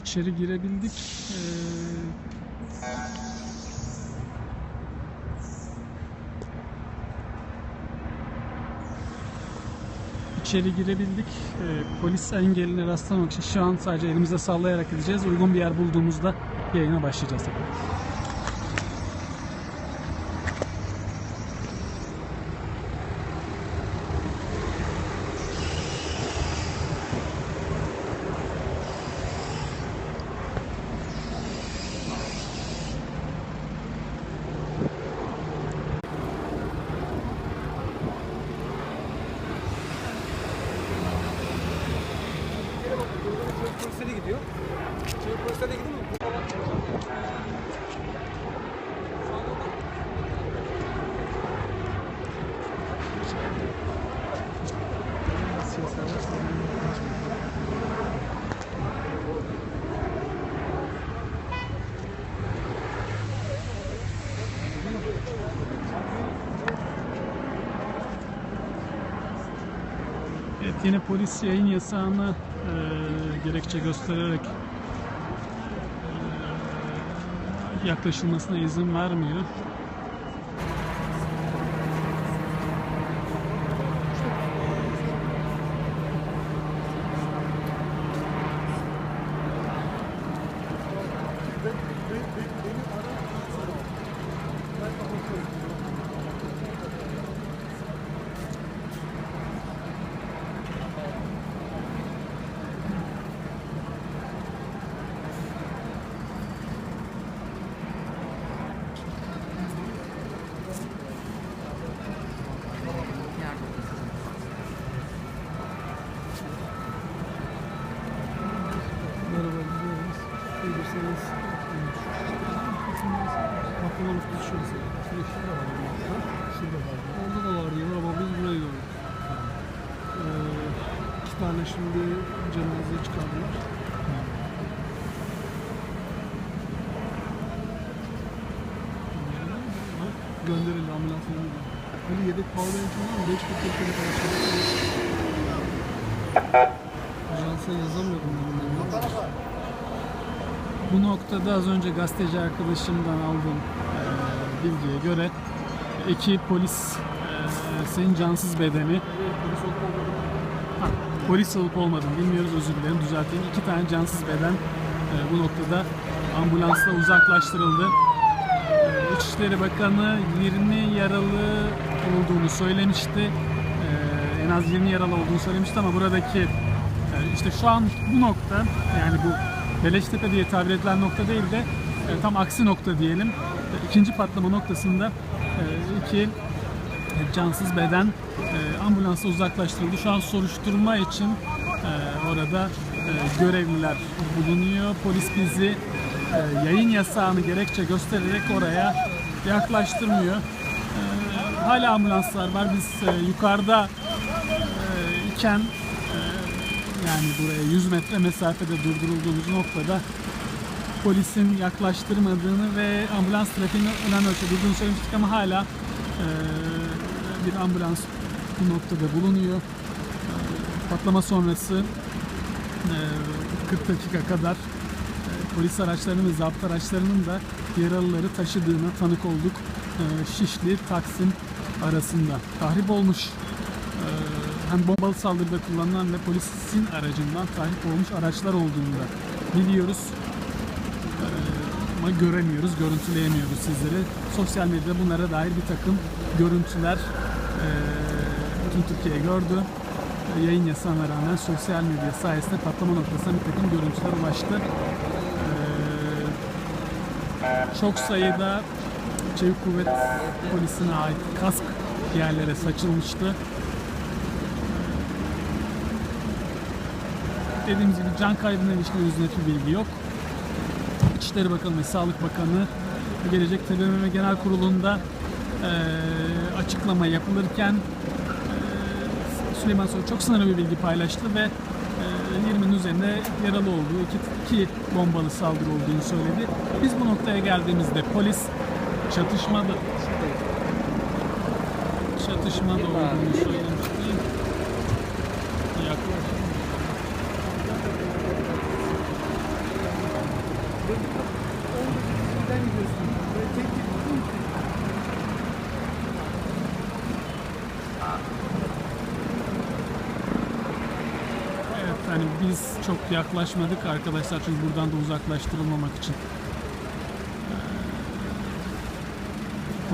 içeri girebildik. Ee, içeri girebildik. Ee, polis engeline rastlamamak için şu an sadece elimize sallayarak gideceğiz. Uygun bir yer bulduğumuzda yayına başlayacağız. Çocuk Evet yine polis yayın yasağını e, gerekçe göstererek e, yaklaşılmasına izin vermiyor. Yedek power bank var mı? 5 dakika telefon Ajansa yazamıyordum ben. Bu noktada az önce gazeteci arkadaşımdan aldığım bilgiye göre ekip polis e, senin cansız bedeni Ha, polis olup olmadığını bilmiyoruz özür dilerim düzelteyim. İki tane cansız beden bu noktada ambulansla uzaklaştırıldı. İçişleri Bakanı 20 yaralı olduğunu söylemişti. E, en az 20 yaralı olduğunu söylemişti ama buradaki yani işte şu an bu nokta yani bu Beleştepe diye tabir edilen nokta değil de e, tam aksi nokta diyelim. E, ikinci patlama noktasında e, iki e, cansız beden e, ambulansla uzaklaştırıldı. Şu an soruşturma için e, orada e, görevliler bulunuyor. Polis bizi e, yayın yasağını gerekçe göstererek oraya yaklaştırmıyor. Hala ambulanslar var. Biz e, yukarıda e, iken e, yani buraya 100 metre mesafede durdurulduğumuz noktada polisin yaklaştırmadığını ve ambulans trafiğinin önemli ölçüde durduğunu söylemiştik ama hala e, bir ambulans bu noktada bulunuyor. E, patlama sonrası e, 40 dakika kadar e, polis araçlarının ve zapt araçlarının da yaralıları taşıdığına tanık olduk. E, Şişli, Taksim arasında tahrip olmuş e, hem bombalı saldırıda kullanılan ve polisin aracından tahrip olmuş araçlar olduğunu da biliyoruz. E, Ama göremiyoruz, görüntüleyemiyoruz sizleri. Sosyal medyada bunlara dair bir takım görüntüler e, bütün Türkiye gördü. Yayın yasağına rağmen sosyal medya sayesinde patlama noktasına bir takım görüntüler ulaştı. Çok sayıda Çevik Kuvvet Polisi'ne ait kask yerlere saçılmıştı. Dediğimiz gibi can kaybına ilişkin henüz bir bilgi yok. İçişleri Bakanı ve Sağlık Bakanı gelecek TBMM Genel Kurulu'nda eee, açıklama yapılırken eee, Süleyman Soylu çok sınırlı bir bilgi paylaştı ve eee, 20'nin üzerinde yaralı olduğu, iki, iki bombalı saldırı olduğunu söyledi. Biz bu noktaya geldiğimizde polis çatışmada Dışına doğru şey Evet hani biz çok yaklaşmadık arkadaşlar çünkü buradan da uzaklaştırılmamak için.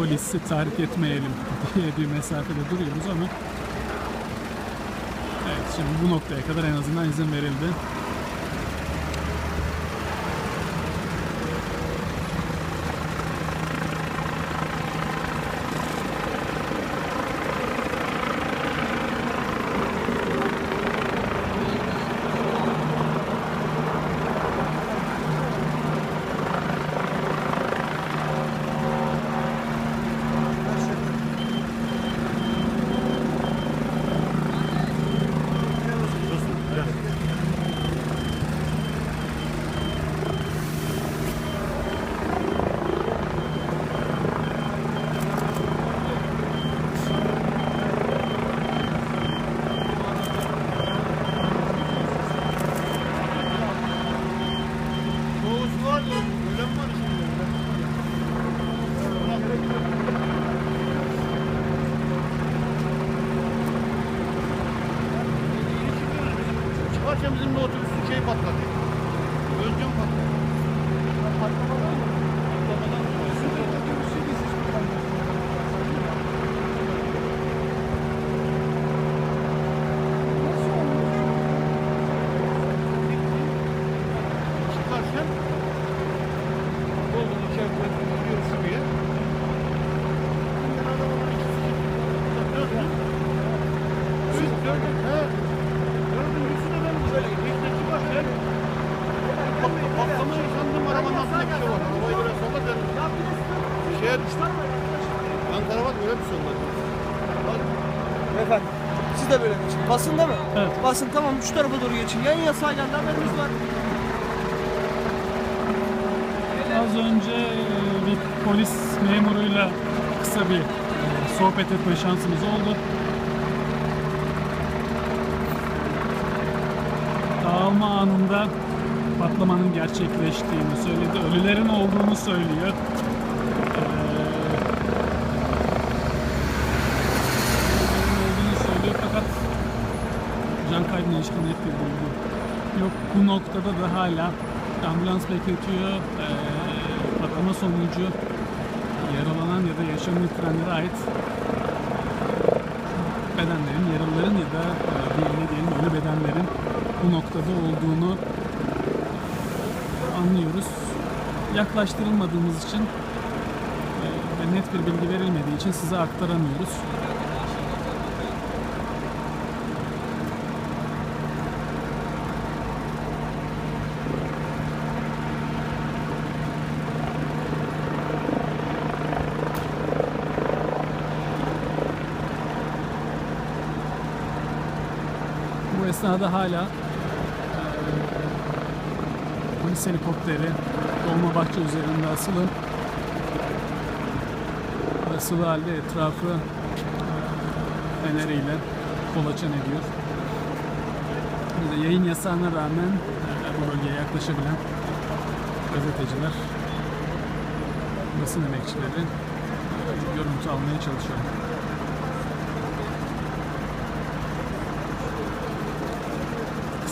Polisi tahrik etmeyelim diye bir mesafede duruyoruz ama Evet şimdi bu noktaya kadar en azından izin verildi. Doğusu var da ölen var şimdi. Çıkarken bizim de otobüsün şeyi patladı. Özcan patladı. Patlamadan mı? Patlamadan Çıkarken Golden içeride şuraya. Döndüm. Üst döndüm. He. Döndüm üstüne ben böyle tekne çıkarken pat- patlama yaşandım arabanın altında bir şey var. Arabayı böyle sola döndüm. Şeye düştüm. Ankara bak böyle bir şey olmadı. Beyefendi. Siz de böyle geçin. Basında mı? Evet. Basın tamam şu tarafa doğru geçin. Yayın yasağı geldi haberiniz var. Az önce e, bir polis memuruyla kısa bir e, sohbet etme şansımız oldu. Dağılma anında patlamanın gerçekleştiğini söyledi. Ölülerin olduğunu söylüyor. Fakat can kaybına ilişkin net bir bilgi yok. Bu noktada da hala ambulans bekletiyor. Ee, patlama sonucu yaralanan ya da yaşamını yitirenlere ait bedenlerin, yaralıların ya da e, diğerine diyelim ölü bedenlerin bu noktada olduğunu anlıyoruz. Yaklaştırılmadığımız için e, ve net bir bilgi verilmediği için size aktaramıyoruz. Esnada hala polis helikopteri Dolmabahçe üzerinde asılı asılı halde etrafı feneriyle kolaçan ediyor. Bir de yayın yasağına rağmen bu bölgeye yaklaşabilen gazeteciler, basın emekçileri görüntü almaya çalışıyor.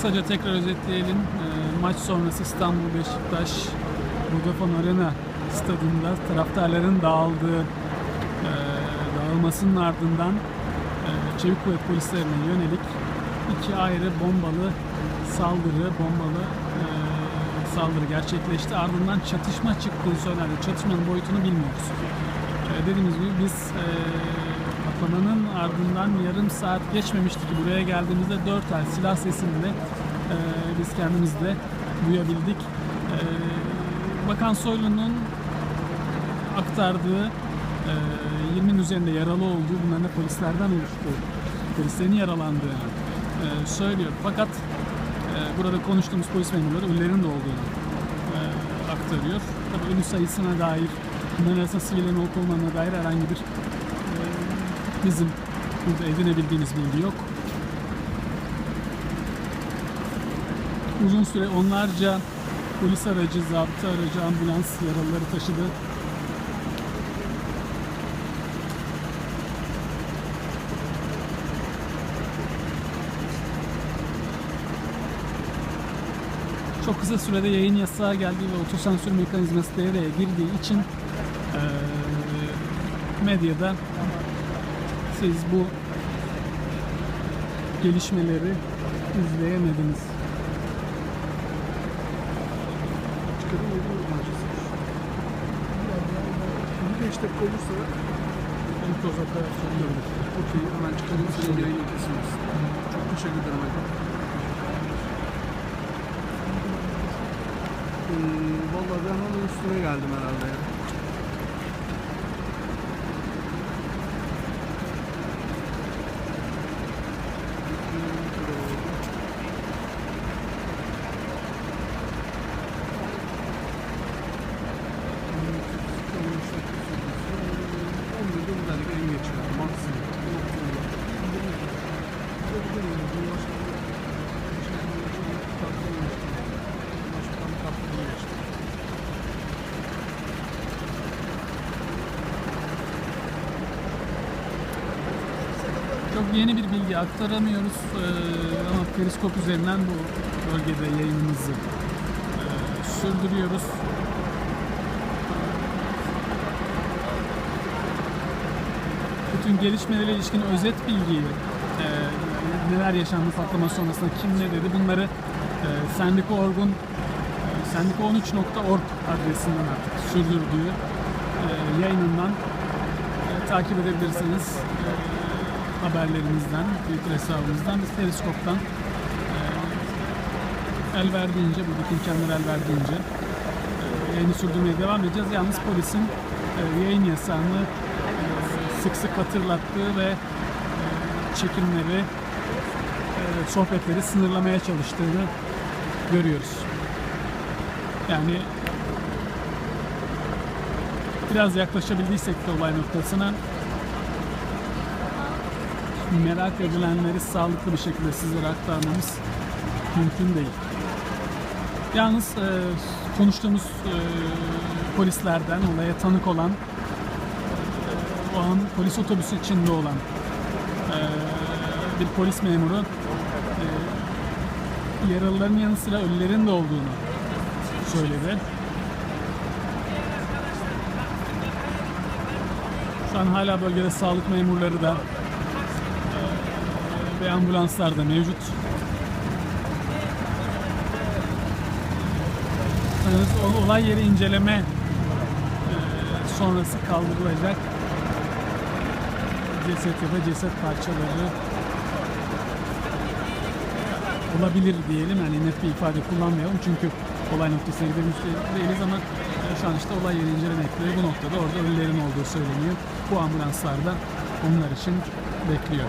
Kısaca tekrar özetleyelim. Ee, maç sonrası İstanbul Beşiktaş Vodafone Arena stadında taraftarların dağıldığı e, dağılmasının ardından e, Çevik Kuvvet polislerine yönelik iki ayrı bombalı saldırı, bombalı e, saldırı gerçekleşti. Ardından çatışma çıktığı söylendi. Çatışmanın boyutunu bilmiyoruz. E, dediğimiz gibi biz patlamanın ardından yarım saat geçmemişti ki buraya geldiğimizde dört el silah sesini de e, biz kendimiz de duyabildik. E, Bakan Soylu'nun aktardığı e, 20'nin üzerinde yaralı olduğu, bunların da polislerden oluştuğu, polislerin yaralandığını e, söylüyor. Fakat e, burada konuştuğumuz polis memurları ölülerin de olduğunu e, aktarıyor. Tabii ölü sayısına dair, bunların arasında sivillerin olup olmadığına dair herhangi bir e, bizim burada edinebildiğimiz bilgi yok. Uzun süre onlarca polis aracı, zabıta aracı, ambulans yaralıları taşıdı. çok kısa sürede yayın yasağı geldiği ve otosansür mekanizması devreye girdiği için eee, medyada siz bu gelişmeleri izleyemediniz. Çıkarın yedi maçısı. Bir beş dakika olursa Entoz operasyonu okey hemen çıkarın size yayın yapıyorsunuz. Çok teşekkür ederim Aydın. Ee, vallahi ben hemen üstüne geldim herhalde ya. en geç ya, maksimum. Çok yeni bir bilgi aktaramıyoruz eee, ama periskop üzerinden bu bölgede yayınımızı eee, sürdürüyoruz. Bütün gelişmelere ilişkin özet bilgiyi, eee, neler yaşandı patlama sonrasında, kim ne dedi bunları eee Sendika.org'un eee, sendika13.org adresinden artık sürdürdüğü eee, yayınından eee, takip edebilirsiniz. Eee, haberlerimizden, Twitter hesabımızdan, biz Periskop'tan eee, el verdiğince, buradaki imkanlar el verdiğince eee, yayını sürdürmeye devam edeceğiz. Yalnız polisin eee, yayın yasağını eee, sık sık hatırlattığı ve çekimleri, sohbetleri sınırlamaya çalıştığını görüyoruz. Yani biraz yaklaşabildiysek de olay noktasına merak edilenleri sağlıklı bir şekilde sizlere aktarmamız mümkün değil. Yalnız e, konuştuğumuz e, polislerden olaya tanık olan, e, o an polis otobüsü içinde olan e, bir polis memuru e, yaralıların yanı sıra ölülerin de olduğunu söyledi. Şu an hala bölgede sağlık memurları da ve ambulanslar da mevcut. Olay yeri inceleme e, sonrası kaldırılacak ceset ya da ceset parçaları olabilir diyelim. Yani net bir ifade kullanmayalım çünkü olay noktasına gidebilmiş değiliz ama e, şu an işte olay yeri incelemekle bu noktada orada ölülerin olduğu söyleniyor. Bu ambulanslar da onlar için bekliyor.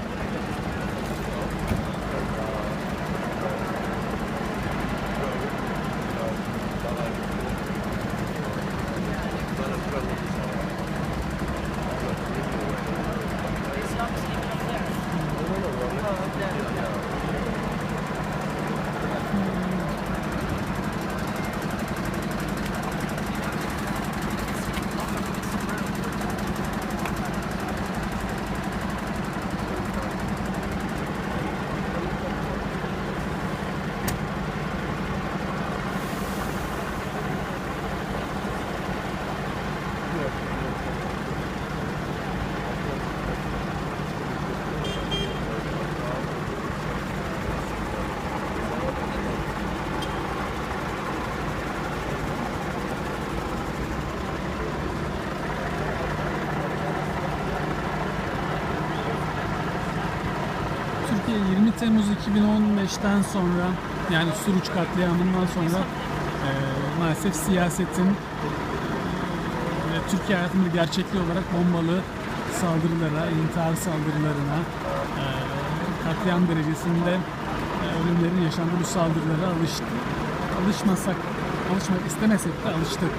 Türkiye 20 Temmuz 2015'ten sonra yani Suruç katliamından sonra e, maalesef siyasetin e, ve Türkiye hayatının bir gerçekliği olarak bombalı saldırılara, intihar saldırılarına, e, katliam derecesinde e, ölümlerin yaşandığı bu saldırılara alıştı. Alışmasak, alışmak istemesek de alıştık.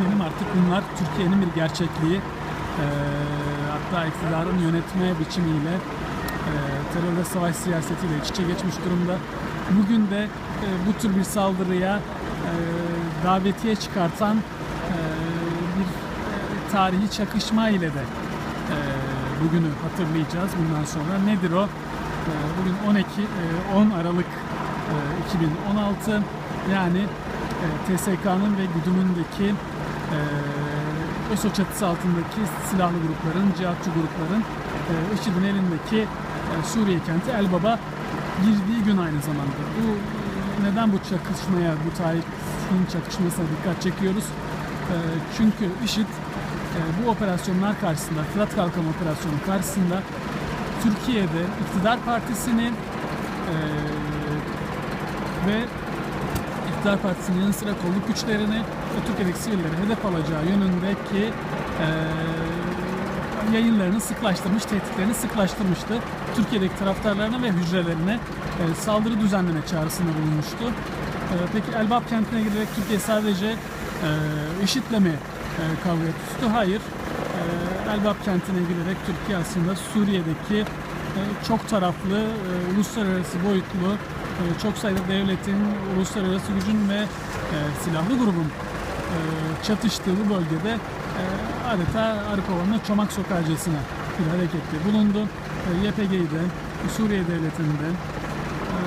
Benim artık bunlar Türkiye'nin bir gerçekliği. E, hatta iktidarın yönetme biçimiyle terör ve savaş siyasetiyle iç içe geçmiş durumda. Bugün de e, bu tür bir saldırıya e, davetiye çıkartan e, bir e, tarihi çakışma ile de e, bugünü hatırlayacağız bundan sonra. Nedir o? E, bugün 12 e, 10 Aralık e, 2016 e, Yani e, TSK'nın ve güdümündeki e, OSO çatısı altındaki silahlı grupların, cihatçı grupların e, IŞİD'in elindeki e, Suriye kenti Elbab'a girdiği gün aynı zamanda. Bu neden bu çakışmaya, bu tarihin çakışmasına dikkat çekiyoruz? E, çünkü IŞİD e, bu operasyonlar karşısında, Fırat Kalkan operasyonu karşısında Türkiye'de iktidar partisini e, ve iktidar partisinin yanı sıra kolluk güçlerini ve Türkiye'deki sivilleri hedef alacağı yönündeki e, yayınlarını sıklaştırmış, tehditlerini sıklaştırmıştı. Türkiye'deki taraftarlarına ve hücrelerine e, saldırı düzenleme çağrısında bulunmuştu. E, peki Elbap kentine girerek Türkiye sadece e, IŞİD'le mi e, kavga tuttu? Hayır. E, Elbap kentine girerek Türkiye aslında Suriye'deki e, çok taraflı, e, uluslararası boyutlu, e, çok sayıda devletin, uluslararası gücün ve e, silahlı grubun e, çatıştığı bu bölgede adeta arı kovanına çomak sokarcasına bir harekette bulundu. E, YPG'yi Suriye devletini de e,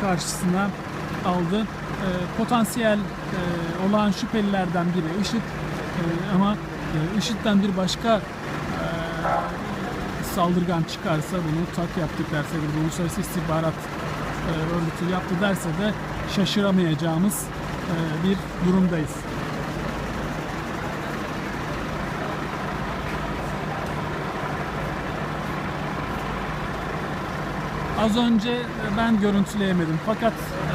karşısına aldı. E, potansiyel e, olağan şüphelilerden biri IŞİD E, ama e, IŞİD'den bir başka e, saldırgan çıkarsa bunu tak yaptık derse bir uluslararası istihbarat e, örgütü yaptı derse de şaşıramayacağımız e, bir durumdayız. Az önce e, ben görüntüleyemedim fakat e,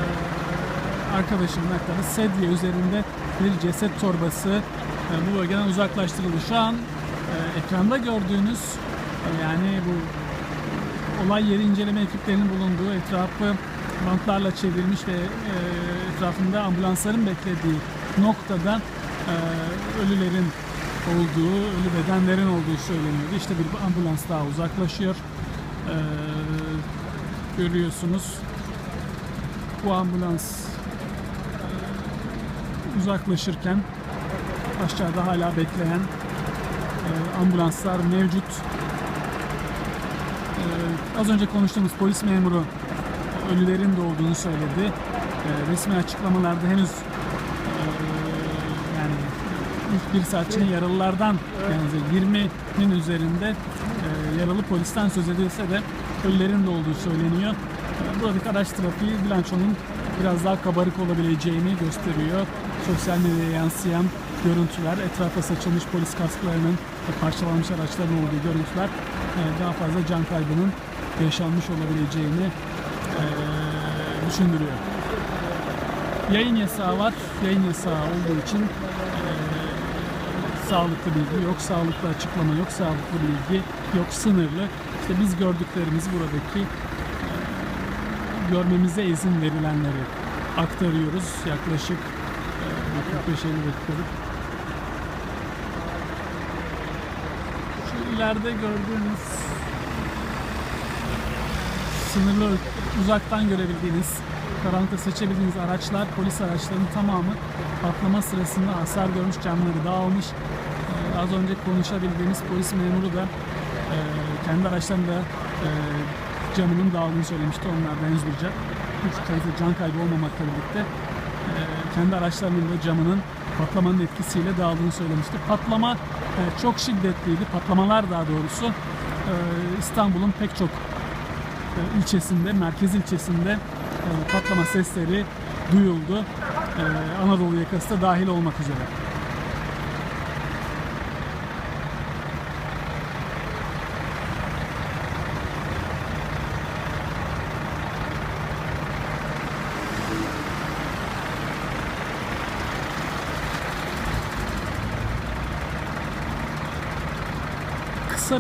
arkadaşımın aktarı sedye üzerinde bir ceset torbası e, bu bölgeden uzaklaştırıldı. Şu an ekranda gördüğünüz yani bu olay yeri inceleme ekiplerinin bulunduğu etrafı bantlarla çevrilmiş ve etrafında ambulansların beklediği noktada ölülerin olduğu, ölü bedenlerin olduğu söyleniyordu. İşte bir ambulans daha uzaklaşıyor. E, görüyorsunuz. Bu ambulans e, uzaklaşırken aşağıda hala bekleyen e, ambulanslar mevcut. Ee, az önce konuştuğumuz polis memuru e, ölülerin de olduğunu söyledi. Ee, resmi açıklamalarda henüz e, yani ilk bir saat içinde yaralılardan yani 20'nin üzerinde e, yaralı polisten söz edilse de ölülerin de olduğu söyleniyor. Ee, buradaki araç trafiği bilançonun biraz daha kabarık olabileceğini gösteriyor. Sosyal medyaya yansıyan görüntüler, etrafa saçılmış polis kasklarının ve parçalanmış araçların olduğu görüntüler e, daha fazla can kaybının yaşanmış olabileceğini e, düşündürüyor. Yayın yasağı var. Yayın yasağı olduğu için e, sağlıklı bilgi yok, sağlıklı açıklama yok, sağlıklı bilgi yok, sınırlı. İşte biz gördüklerimizi buradaki e, görmemize izin verilenleri aktarıyoruz. Yaklaşık e, 45-50 dakikalık. Şu ileride gördüğünüz sınırlı uzaktan görebildiğiniz, karanlıkta seçebildiğiniz araçlar, polis araçlarının tamamı patlama sırasında hasar görmüş, camları dağılmış. Ee, az önce konuşabildiğimiz polis memuru da e, kendi araçlarında e, camının dağıldığını söylemişti. Onlardan henüz bir sayıda can kaybı olmamakla birlikte e, kendi araçlarının da camının patlamanın etkisiyle dağıldığını söylemişti. Patlama e, çok şiddetliydi. Patlamalar daha doğrusu e, İstanbul'un pek çok e, ilçesinde, merkez ilçesinde e, patlama sesleri duyuldu. E, Anadolu yakası da dahil olmak üzere.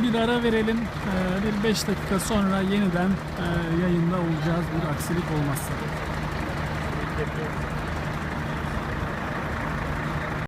Bir ara verelim. Ee, Bir 5 dakika sonra yeniden e, yayında olacağız bir aksilik olmazsa.